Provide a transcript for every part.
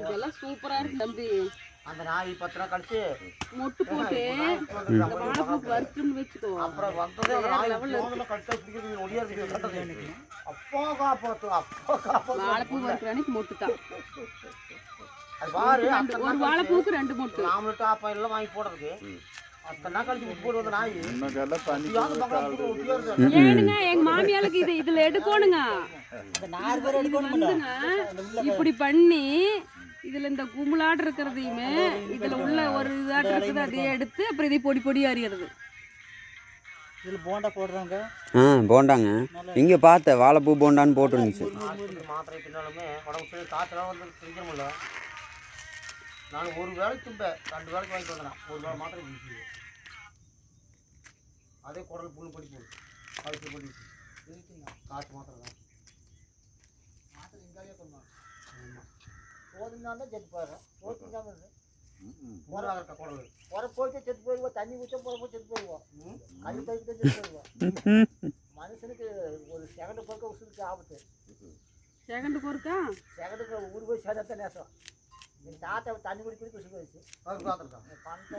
இதெல்லாம் சூப்பரா இருக்கு தம்பி. அந்த நாய் பத்து ரூபா கழிச்சு மொட்டு போட்டு வறுத்துன்னு வச்சுக்கோ. அப்புறம் வந்தது அந்த நாய் போனதுல கழிச்சா பிடிக்கிறது ஒடியாது கட்டது அப்பா காப்பாத்து அப்பா காப்பாத்து. வாழைப்பூ வறுக்கிற அன்னைக்கு மொட்டு தான் அது பாரு ஒரு நாள் வாழைப்பூக்கு ரெண்டு மொட்டு. ஆம்லெட் ஆப்பம் எல்லாம் வாங்கி போடுறதுக்கு. ஏனுங்க எங்க மாமியாளுக்கு இது இதுல எடுக்கணுங்க. இப்படி பண்ணி இதுல இந்த கும்பலாட்டு இருக்கிறதையுமே இதுல உள்ள ஒரு இதாட்டு இருக்குது அதையே எடுத்து அப்புறம் இதை பொடி பொடி அறியறது இதில் போண்டா போடுறாங்க. ஆ போண்டாங்க. இங்கே பார்த்தேன் வாழைப்பூ போண்டான்னு போட்டுருந்துச்சு. மாத்திரை தின்னாலுமே உடம்பு காய்ச்சலாம் வந்து திங்கணும்ல நான் ஒரு வேலைக்கு தும்பேன் ரெண்டு வேலைக்கு வாங்கிட்டு வந்தேன் ஒரு வேலை மாத்திரை குடிச்சு அதே குடல் புண்ணு படி போகுது. கழுத்து படி காற்று மாத்திரை தான். மாத்திரை செத்து போயிடுறேன். போராக இருக்க குடல். போகிற போயிட்டு செத்து போயிடுவோம். தண்ணி குடிச்சா போகிற போய் செத்து போயிடுவோம். கல் தைக்கிட்டு செத்து போயிடுவோம். மனுஷனுக்கு ஒரு செகண்ட் பொறுக்க உசுருக்கு ஆபத்து. செகண்ட் பொறுக்கா? செகண்டுக்கு ஊர் போய் சேர்ந்தா நேசம். தண்ணி குடி குடி குசு போயிடுச்சு பணத்தை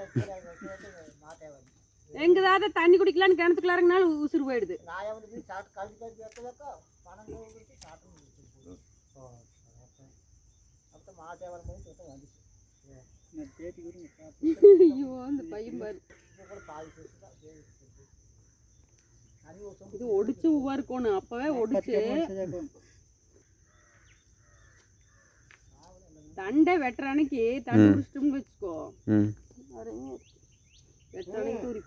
மாத்தே வந்து எங்க தாத்தா தண்ணி குடிக்கலான்னு கிணத்துக்குள்ள இறங்கினாலும் உசுறு போயிடுது. ஐயோ அந்த பையன் பாரு. இது ஒடிச்சு உவா இருக்கணும் அப்பவே ஒடிச்சு தண்டை வெட்டுற அன்னைக்கு தண்ணி குடிச்சிட்டோம்னு